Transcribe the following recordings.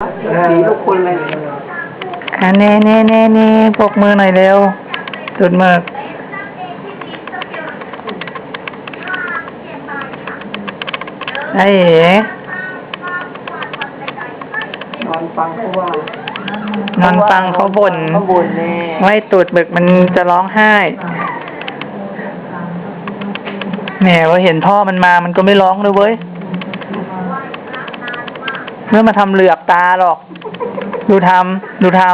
สีทุกคนเลยอะเน่เน่เน่เน่ปรบมือหน่อยเร็ว สุดหมึกไอ้เอ๋นอนฟังเขาว่านอนฟังเขาบ่นเขาบ่นแน่ไว้ตูดหมึกมันจะร้องไห้แหมว่าเห็นพ่อมันมามันก็ไม่ร้องเลยเว้ย เมื่อมาทำเหลือกตาหรอก ดูทำดูทำ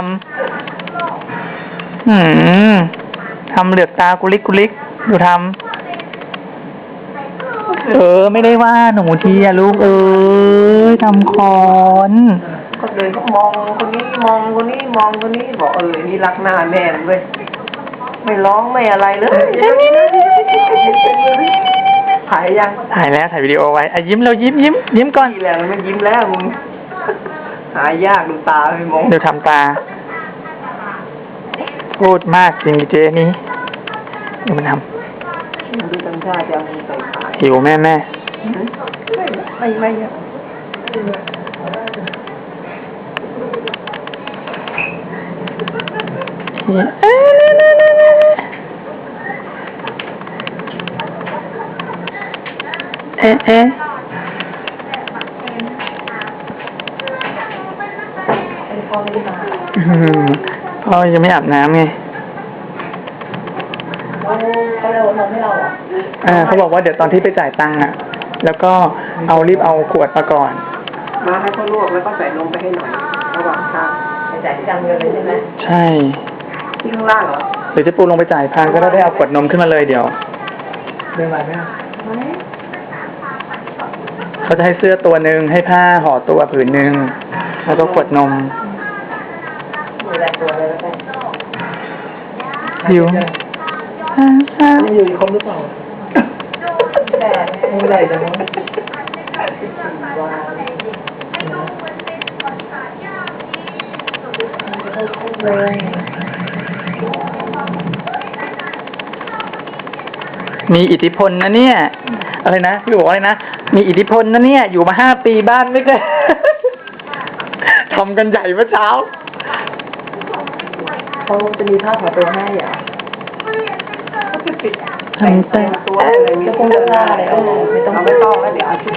หืมทำเหลือกตากุลิกกุลิก ดูทำเออ ไม่ได้ว่าหนูทีอะลูกเอ้ยทำคอนก็เลยก็มองคนนี้มองคนนี้มองคนนี้บอกเออนี่รักหน้าแม่มันเว้ยไม่ร้องไม่อะไรเลย ถ่ายยังถ่ายแล้วถ่ายวิดีโอไว้อะยิ้มเรายิ้มยิ้มยิ้มก่อนดีแล้วมันยิ้มแล้วมึงหายากดูตาไม่มองดูทำตา พูดมากจริงเจนี่ดูมันทดูจังท่าจะเอามือใส่ขาำหิวแม่แม่ไม่ไม่ไม่ อ๊ะเน่เน่เน่เน่เอ๊ะเอ๊ะพ่อไม่ได้มาอืมพ่อยังไม่อาบน้ำไงเขาเรานมให้เราอะอ่าเขาบอกว่าเดี๋ยวตอนที่ไปจ่ายตังค์อะ แล้วก็เอารีบเอาขวดมาก่อน มาให้เขาลวกแล้วก็ใส่นมไปให้หน่อย ระหว่างทางไปจ่ายที่ดังเงินเลยใช่ไหมใช่ที่ข้างล่างเหรอเดี๋ยวเจะปูลงไปจ่ายพานก็ได้เอาขวดนมขึ้นมาเลยเดี๋ยวเดินไหวไหม เขาจะให้เสื้อตัวหนึ่งให้ผ้าห่อตัวผืนหนึ่งแล้วก็ขวดนมมีแรงตัวอะไรแล้วกันหิวนี่อยู่ครบหรือเปล่าแต่ไม่เป็นไรจังวะ มีอิทธิพลนะเนี่ย อะไรนะพี่บอกว่าอะไรนะ มีอิทธิพลนะเนี่ย อยู่มาห้าปีบ้านไม่เคยทำกันใหญ่เมื่อเช้าเขาจะมีผ้าขอตัวให้อะทำแต่ตัวอะไรมีเสื้อผ้าอะไรก็ไม่ต้องไม่ต้องแล้วเดี๋ยวเอาชุด